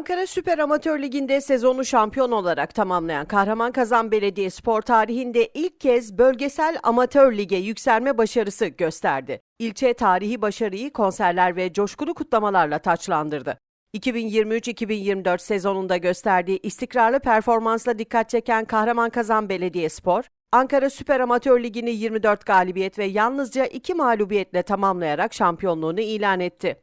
Ankara Süper Amatör Ligi'nde sezonu şampiyon olarak tamamlayan Kahraman Belediye Spor tarihinde ilk kez bölgesel amatör lige yükselme başarısı gösterdi. İlçe tarihi başarıyı konserler ve coşkulu kutlamalarla taçlandırdı. 2023-2024 sezonunda gösterdiği istikrarlı performansla dikkat çeken Kahraman Belediye Spor, Ankara Süper Amatör Ligi'ni 24 galibiyet ve yalnızca 2 mağlubiyetle tamamlayarak şampiyonluğunu ilan etti.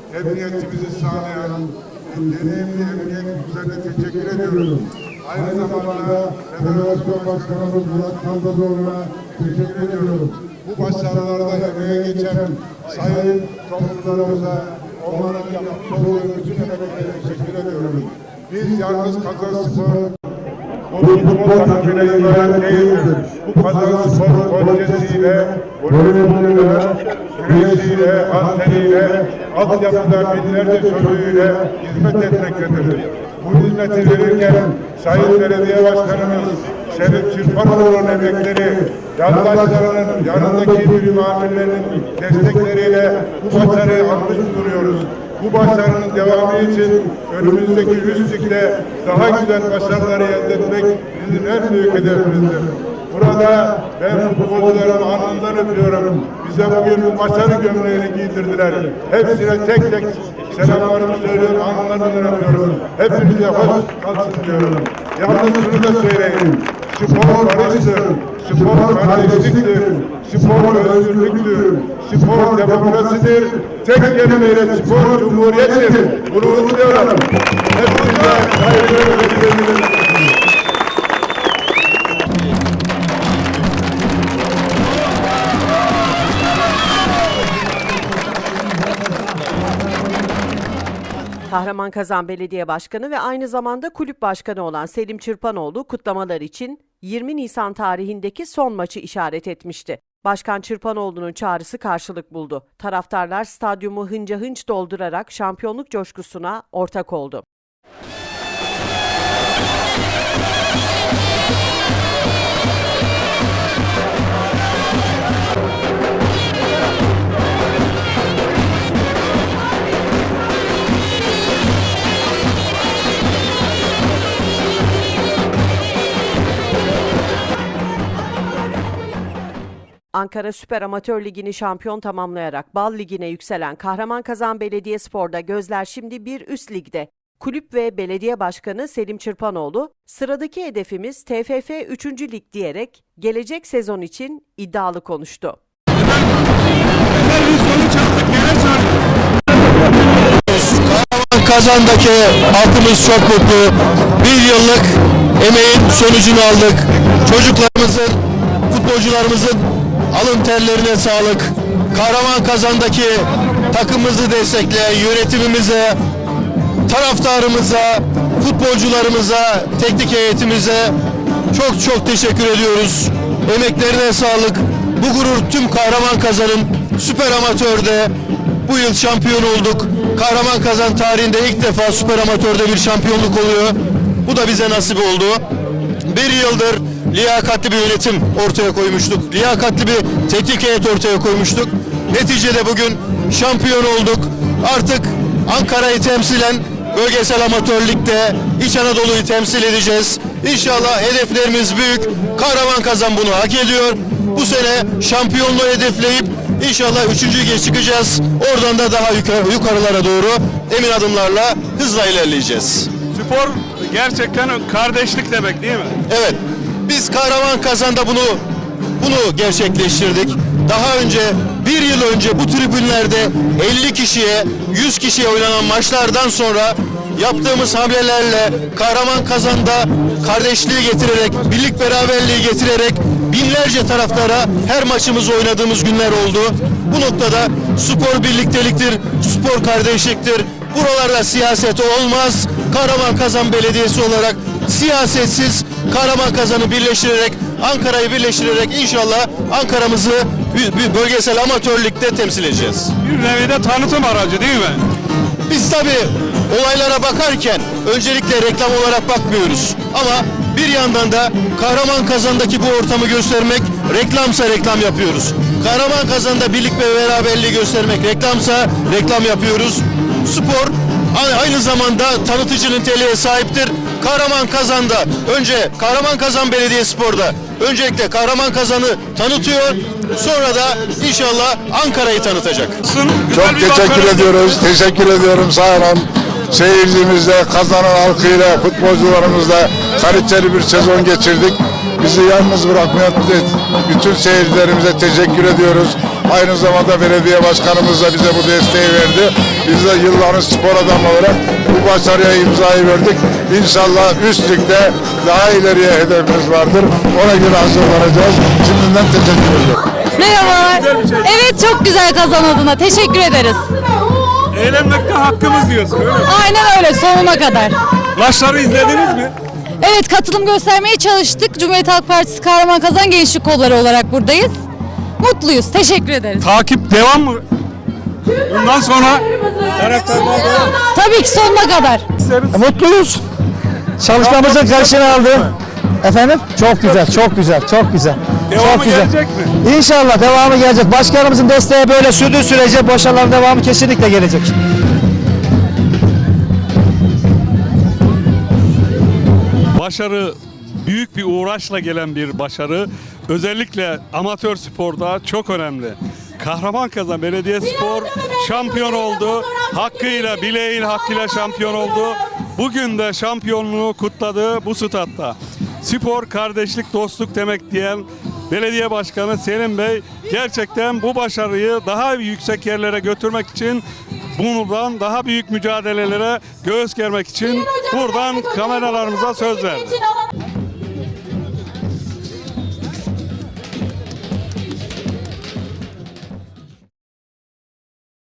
emniyetimizi sağlayan deneyimli emniyetimize teşekkür ediyorum. Aynı zamanda Federasyon Başkanımız Murat Kaldazoğlu'na teşekkür ediyorum. Bu başarılarda emeğe geçen sayın toplumlarımıza onların olduğu bütün emeklere teşekkür ediyorum. Biz yalnız Kazan Spor bu futbol takımına ibaret değildir. Bu Kazan Spor projesiyle, voleyboluyla, güreşiyle, anteniyle, altyapıda binlerce çocuğuyla hizmet etmektedir. Bu hizmeti verirken Sayın Belediye Başkanımız Şerif Çırpanoğlu'nun emekleri, yandaşlarının, yanındaki bir amirlerinin destekleriyle bu başarıyı almış bulunuyoruz. Bu başarının devamı için önümüzdeki üst daha güzel başarıları elde etmek bizim en büyük hedefimizdir. Burada ben futbolcuların alnından öpüyorum. Bize bugün bu başarı gömleğini giydirdiler. Hepsine tek tek selamlarımı söylüyorum, alnlarından öpüyorum. Hepinize hoş kalsın diyorum. Yalnız şunu da söyleyeyim. Spor barıştır, spor kardeşliktir, spor özgürlüktür, spor demokrasidir. Tek kelimeyle spor cumhuriyettir. Bunu unutmayalım. Hepinize hayırlı ve Kahraman Kazan Belediye Başkanı ve aynı zamanda kulüp başkanı olan Selim Çırpanoğlu kutlamalar için 20 Nisan tarihindeki son maçı işaret etmişti. Başkan Çırpanoğlu'nun çağrısı karşılık buldu. Taraftarlar stadyumu hınca hınç doldurarak şampiyonluk coşkusuna ortak oldu. Ankara Süper Amatör Ligi'ni şampiyon tamamlayarak Bal Ligi'ne yükselen Kahraman Kazan Belediyespor'da gözler şimdi bir üst ligde. Kulüp ve belediye başkanı Selim Çırpanoğlu, sıradaki hedefimiz TFF 3. Lig diyerek gelecek sezon için iddialı konuştu. Kazan'daki halkımız çok mutlu. Bir yıllık emeğin sonucunu aldık. Çocuklarımızın, futbolcularımızın alın terlerine sağlık. Kahraman Kazan'daki takımımızı destekleyen yönetimimize, taraftarımıza, futbolcularımıza, teknik heyetimize çok çok teşekkür ediyoruz. Emeklerine sağlık. Bu gurur tüm Kahraman Kazan'ın Süper Amatör'de bu yıl şampiyon olduk. Kahraman Kazan tarihinde ilk defa Süper Amatör'de bir şampiyonluk oluyor. Bu da bize nasip oldu. Bir yıldır liyakatli bir yönetim ortaya koymuştuk. Liyakatli bir teknik heyet ortaya koymuştuk. Neticede bugün şampiyon olduk. Artık Ankara'yı temsilen bölgesel amatör ligde İç Anadolu'yu temsil edeceğiz. İnşallah hedeflerimiz büyük. Kahraman Kazan bunu hak ediyor. Bu sene şampiyonluğu hedefleyip inşallah üçüncü lige çıkacağız. Oradan da daha yukarı, yukarılara doğru emin adımlarla hızla ilerleyeceğiz. Spor gerçekten kardeşlik demek değil mi? Evet. Biz Kahraman Kazan'da bunu bunu gerçekleştirdik. Daha önce bir yıl önce bu tribünlerde 50 kişiye 100 kişiye oynanan maçlardan sonra yaptığımız hamlelerle Kahraman Kazan'da kardeşliği getirerek, birlik beraberliği getirerek binlerce taraftara her maçımızı oynadığımız günler oldu. Bu noktada spor birlikteliktir, spor kardeşliktir. Buralarda siyaset olmaz. Kahraman Kazan Belediyesi olarak siyasetsiz Kahraman Kazan'ı birleştirerek, Ankara'yı birleştirerek inşallah Ankara'mızı bölgesel amatör ligde temsil edeceğiz. Bir nevi de tanıtım aracı değil mi? Biz tabi olaylara bakarken öncelikle reklam olarak bakmıyoruz. Ama bir yandan da Kahraman Kazan'daki bu ortamı göstermek, reklamsa reklam yapıyoruz. Kahraman Kazan'da birlik ve beraberliği göstermek reklamsa reklam yapıyoruz. Spor aynı zamanda tanıtıcı niteliğe sahiptir. Kahraman Kazan'da önce Kahraman Kazan Belediye Spor'da öncelikle Kahraman Kazan'ı tanıtıyor. Sonra da inşallah Ankara'yı tanıtacak. Çok teşekkür ediyoruz. Teşekkür ediyorum sağ olun. Seyircimizle, kazanan halkıyla, futbolcularımızla kaliteli bir sezon geçirdik. Bizi yalnız bırakmayan bütün seyircilerimize teşekkür ediyoruz. Aynı zamanda belediye başkanımız da bize bu desteği verdi. Biz de yılların spor adamı olarak bu başarıya imzayı verdik. İnşallah üst ligde daha ileriye hedefimiz vardır. Ona göre hazırlanacağız. Şimdiden teşekkür ediyorum. Merhabalar. Evet çok güzel kazan adına. Teşekkür ederiz. Eğlenmekte hakkımız diyorsun öyle mi? Aynen öyle sonuna kadar. Maçları izlediniz mi? Evet katılım göstermeye çalıştık. Cumhuriyet Halk Partisi Kahraman Kazan Gençlik Kolları olarak buradayız. Mutluyuz. Teşekkür ederiz. Takip devam mı? Bundan sonra taraftarlar devam. Tabii ki sonuna kadar. Mutluyuz. Çalışmamızın karşılığını aldı. Efendim? Çok güzel, çok güzel, çok güzel. Devamı çok güzel. gelecek mi? İnşallah devamı gelecek. Başkanımızın desteği böyle sürdüğü sürece boşalan devamı kesinlikle gelecek. Başarı büyük bir uğraşla gelen bir başarı. Özellikle amatör sporda çok önemli. Kahraman Kazan Belediyespor şampiyon oldu. Hakkıyla, bileğin hakkıyla şampiyon oldu. Bugün de şampiyonluğu kutladı bu statta. Spor, kardeşlik, dostluk demek diyen Belediye Başkanı Selim Bey gerçekten bu başarıyı daha yüksek yerlere götürmek için bundan daha büyük mücadelelere göğüs germek için buradan kameralarımıza söz verdi.